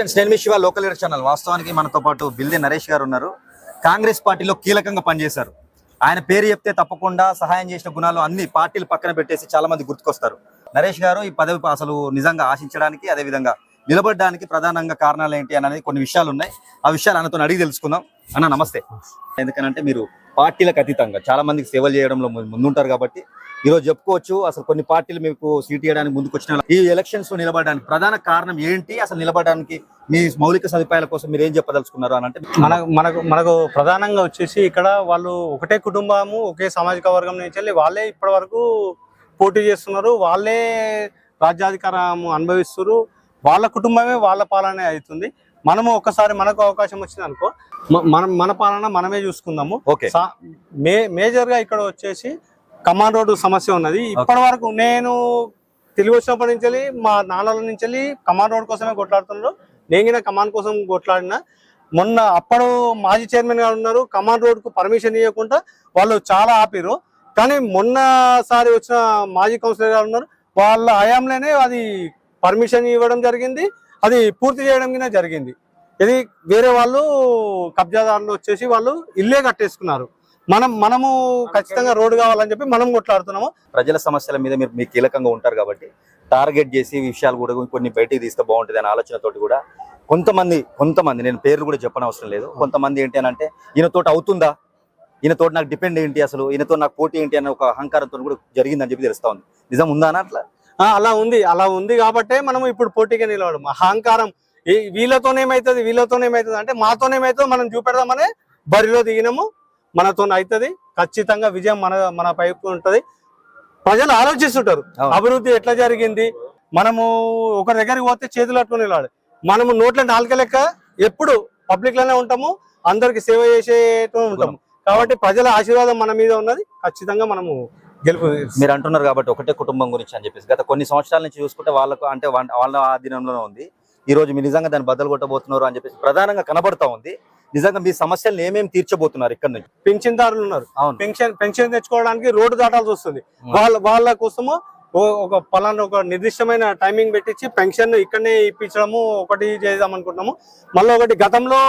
Friends నేను మీ Shiva local leader channel. వాస్తవానికి మనతో పాటు బిల్దే నరేష్ గారు ఉన్నారు. కాంగ్రెస్ పార్టీలో కీలకంగా పనిచేశారు. ఆయన పేరు చెప్తే తప్పకుండా సహాయం చేసిన గుణాలు అన్ని పార్టీలు పక్కన పెట్టేసి చాలా మంది గుర్తుకొస్తారు. నరేష్ గారు ఈ పదవి అసలు నిజంగా ఆశించడానికి అదే విధంగా నిలబడడానికి ప్రధానంగా కారణాలు ఏంటి అనేది కొన్ని విషయాలు ఉన్నాయి. ఆ విషయాలు ఆయనతో అడిగి తెలుసుకుందాం. అన్న నమస్తే. ఎందుకనంటే మీరు పార్టీలకు అతీతంగా. చాలా మందికి సేవలు చేయడంలో ముందుంటారు కాబట్టి ఈ రోజు చెప్పుకోవచ్చు అసలు కొన్ని పార్టీలు మీకు సీట్ ఇవ్వడానికి ముందుకు వచ్చిన ఈ ఎలక్షన్స్లో నిలబడడానికి ప్రధాన కారణం ఏంటి? అసలు నిలబడడానికి మీ మౌలిక సదుపాయాల కోసం మీరు ఏం చెప్పదలుచుకున్నారు అని అంటే మన మనకు మనకు ప్రధానంగా వచ్చేసి ఇక్కడ వాళ్ళు ఒకటే కుటుంబము ఒకే సామాజిక వర్గం నుంచి వెళ్ళి వాళ్ళే ఇప్పటి వరకు పోటీ చేస్తున్నారు. వాళ్ళే రాజ్యాధికారం అనుభవిస్తున్నారు. వాళ్ళ కుటుంబమే వాళ్ళ పాలనే అవుతుంది. మనము ఒక్కసారి మనకు అవకాశం వచ్చింది అనుకో మనం మన పాలన మనమే చూసుకుందాము. మే మేజర్గా ఇక్కడ వచ్చేసి కమాండ్ రోడ్డు సమస్య ఉన్నది. ఇప్పటి వరకు నేను తెలుగు వచ్చినప్పటి నుంచి వెళ్ళి మా నాన్నల నుంచి వెళ్ళి కమాండ్ రోడ్ కోసమే కొట్లాడుతున్నారు. నేను కూడా కమాండ్ కోసం కొట్లాడిన. మొన్న అప్పుడు మాజీ చైర్మన్ గారు ఉన్నారు. కమాండ్ రోడ్కు పర్మిషన్ ఇవ్వకుండా వాళ్ళు చాలా ఆపిరు కానీ మొన్నసారి వచ్చిన మాజీ కౌన్సిలర్ గారు ఉన్నారు. వాళ్ళ హయాంలోనే అది పర్మిషన్ ఇవ్వడం జరిగింది. అది పూర్తి చేయడం కింద జరిగింది. ఇది వేరే వాళ్ళు కబ్జాదారులు వచ్చేసి వాళ్ళు ఇల్లే కట్టేసుకున్నారు. మనం మనము ఖచ్చితంగా రోడ్డు కావాలని చెప్పి మనం కొట్లాడుతున్నాము. ప్రజల సమస్యల మీద మీరు మీకు కీలకంగా ఉంటారు కాబట్టి టార్గెట్ చేసి విషయాలు కూడా కొన్ని బయటికి తీస్తే బాగుంటుంది అనే ఆలోచనతోటి కూడా కొంతమంది కొంతమంది నేను పేర్లు కూడా చెప్పనవసరం లేదు. కొంతమంది ఏంటి అని అంటే ఈయనతోటి అవుతుందా? ఈయనతోటి నాకు డిపెండ్ ఏంటి అసలు? ఈయనతో నాకు పోటీ ఏంటి అనే ఒక అహంకారంతో కూడా జరిగిందని చెప్పి తెలుస్తా ఉంది. నిజం ఉందా అట్లా? అలా ఉంది. అలా ఉంది కాబట్టే మనం ఇప్పుడు పోటీగా నిలవడం అహంకారం ఈ వీళ్ళతోనేమైతుంది వీళ్ళతోనేమైతుంది అంటే మాతోనేమైతుందో మనం చూపెడదామనే బరిలో దిగినాము మనతో అవుతుంది ఖచ్చితంగా విజయం మన మన పైపు ఉంటది. ప్రజలు ఆలోచిస్తుంటారు. అభివృద్ధి ఎట్లా జరిగింది? మనము ఒక దగ్గరికి పోతే చేతులు అట్టుకుని నిలబడి మనము నోట్ల నాలుక లెక్క ఎప్పుడు పబ్లిక్లోనే ఉంటాము అందరికి సేవ చేసేటూ ఉంటాము. కాబట్టి ప్రజల ఆశీర్వాదం మన మీద ఉన్నది ఖచ్చితంగా మనము గెలుపు మీరు అంటున్నారు కాబట్టి ఒకటే కుటుంబం గురించి అని చెప్పేసి గత కొన్ని సంవత్సరాల నుంచి చూసుకుంటే వాళ్ళకు అంటే వాళ్ళ ఆధీనంలోనే ఉంది. ఈ రోజు మీరు నిజంగా దాన్ని బద్దలు కొట్టబోతున్నారు అని చెప్పేసి ప్రధానంగా కనబడతా ఉంది. నిజంగా మీ సమస్యలు ఏమేమి తీర్చబోతున్నారు ఇక్కడ నుంచి? పింఛన్దారులు ఉన్నారు. అవును. పెన్షన్ పెన్షన్ తెచ్చుకోవడానికి రోడ్డు దాటాల్సి వస్తుంది. వాళ్ళ వాళ్ళ కోసము ఒక పలానా ఒక నిర్దిష్టమైన టైమింగ్ పెట్టించి పెన్షన్ ఇక్కడనే ఇప్పించడము ఒకటి చేద్దాం అనుకుంటున్నాము మళ్ళీ ఒకటి గతంలో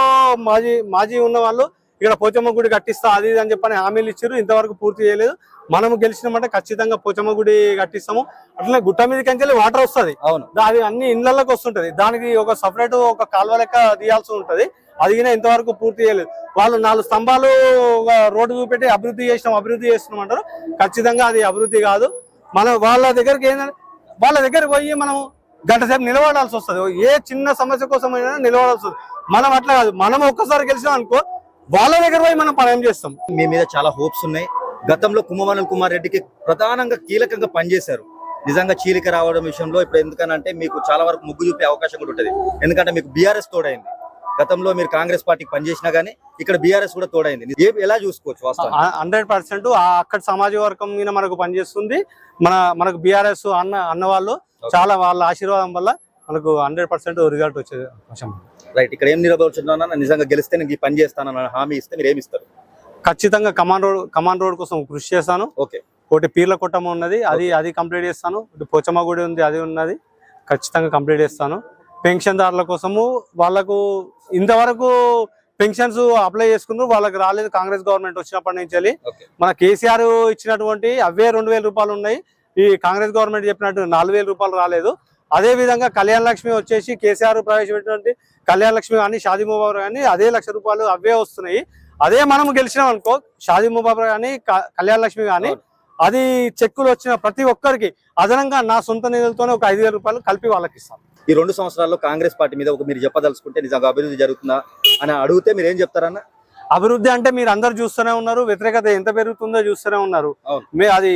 మాజీ మాజీ ఉన్న వాళ్ళు ఇక్కడ పోచమ్మ గుడి కట్టిస్తా అది ఇది అని చెప్పని హామీలు ఇచ్చారు ఇంతవరకు పూర్తి చేయలేదు. మనము గెలిచినామంటే ఖచ్చితంగా పోచమ్మ గుడి కట్టిస్తాము. అట్లనే గుట్ట మీద కంచెల్లి వాటర్ వస్తుంది. అవును. అది అన్ని ఇళ్ళలోకి వస్తుంటది. దానికి ఒక సపరేట్ ఒక కాలువ లెక్క తీయాల్సి ఉంటది. అది కూడా ఇంతవరకు పూర్తి చేయలేదు. వాళ్ళు నాలుగు స్తంభాలు రోడ్డు చూపెట్టి అభివృద్ధి చేసినాం అభివృద్ధి చేస్తున్నాం అంటారు. ఖచ్చితంగా అది అభివృద్ధి కాదు. మనం వాళ్ళ దగ్గరికి ఏంటంటే వాళ్ళ దగ్గరికి పోయి మనం గంట సేపు నిలబడాల్సి వస్తుంది. ఏ చిన్న సమస్య కోసం అయినా నిలబడాల్సి వస్తుంది. మనం అట్లా కాదు. మనం ఒక్కసారి గెలిచినాం అనుకో వాళ్ళ దగ్గర పోయి మనం పని చేస్తాం. మీ మీద చాలా హోప్స్ ఉన్నాయి. గతంలో కుంభమనల్ కుమార్ రెడ్డికి ప్రధానంగా కీలకంగా పనిచేశారు. నిజంగా చీలిక రావడం విషయంలో ఇప్పుడు ఎందుకనంటే మీకు చాలా వరకు ముగ్గు చూపే అవకాశం కూడా ఉంటుంది. ఎందుకంటే మీకు బీఆర్ఎస్ తోడైంది. గతంలో మీరు కాంగ్రెస్ పార్టీకి పనిచేసినా గానీ ఇక్కడ బీఆర్ఎస్ కూడా తోడైంది. ఏ ఎలా చూసుకోవచ్చు హండ్రెడ్ పర్సెంట్ అక్కడ సమాజ వర్గం మీద మనకు పనిచేస్తుంది. మన మనకు బీఆర్ఎస్ అన్న అన్న వాళ్ళు చాలా వాళ్ళ ఆశీర్వాదం వల్ల మనకు హండ్రెడ్ పర్సెంట్ రిజల్ట్ వచ్చే అవకాశం ఉంది. రైట్ ఇక్కడ ఏం నిలబడుచున్నా నిజంగా గెలిస్తే నేను ఈ పని చేస్తానని హామీ ఇస్తే మీరు ఏమి ఇస్తారు ఖచ్చితంగా కమాండ్ రోడ్ కమాండ్ రోడ్ కోసం కృషి చేస్తాను. ఓకే. ఒకటి పీర్ల కుట్టం ఉన్నది అది అది కంప్లీట్ చేస్తాను. ఇటు పోచమ్మ గుడి ఉంది అది ఉన్నది ఖచ్చితంగా కంప్లీట్ చేస్తాను. పెన్షన్దారుల కోసము వాళ్ళకు ఇంతవరకు పెన్షన్స్ అప్లై చేసుకున్నారు వాళ్ళకి రాలేదు కాంగ్రెస్ గవర్నమెంట్ వచ్చినప్పటి నుంచి మన కేసీఆర్ ఇచ్చినటువంటి అవే రెండు వేల రూపాయలు ఉన్నాయి. ఈ కాంగ్రెస్ గవర్నమెంట్ చెప్పినట్టు నాలుగు వేల రూపాయలు రాలేదు. అదే విధంగా కళ్యాణ లక్ష్మి వచ్చేసి కేసీఆర్ ప్రవేశపెట్టినటువంటి కళ్యాణ లక్ష్మి కానీ షాదీ ముబాబర్ కానీ అదే లక్ష రూపాయలు అవే వస్తున్నాయి. అదే మనం గెలిచినాం అనుకో షాదీ ముబాబర్ కానీ కళ్యాణ లక్ష్మి కానీ. అది చెక్కులు వచ్చిన ప్రతి ఒక్కరికి అదనంగా నా సొంత నిధులతోనే ఒక ఐదు వేల రూపాయలు కలిపి వాళ్ళకి ఇస్తాను ఈ రెండు సంవత్సరాల్లో కాంగ్రెస్ పార్టీ మీద ఒక మీరు చెప్పదలుచుకుంటే నిజంగా అభివృద్ధి జరుగుతుందా అని అడిగితే మీరు ఏం చెప్తారన్న? అభివృద్ధి అంటే మీరు అందరు చూస్తూనే ఉన్నారు వ్యతిరేకత ఎంత పెరుగుతుందో చూస్తూనే ఉన్నారు. మే అది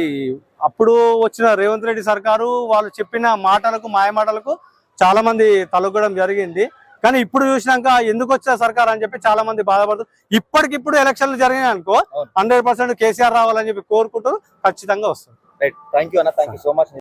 అప్పుడు వచ్చిన రేవంత్ రెడ్డి సర్కారు వాళ్ళు చెప్పిన మాటలకు మాయ మాటలకు చాలా మంది తలొగ్గడం జరిగింది. కానీ ఇప్పుడు చూసినాక ఎందుకు వచ్చిన సర్కార్ అని చెప్పి చాలా మంది బాధపడుతారు ఇప్పటికిప్పుడు ఎలక్షన్లు జరిగినాయి అనుకో. హండ్రెడ్ పర్సెంట్ కేసీఆర్ రావాలని చెప్పి కోరుకుంటూ ఖచ్చితంగా వస్తుంది. రైట్ థ్యాంక్ యూ అన్న. Thank you so much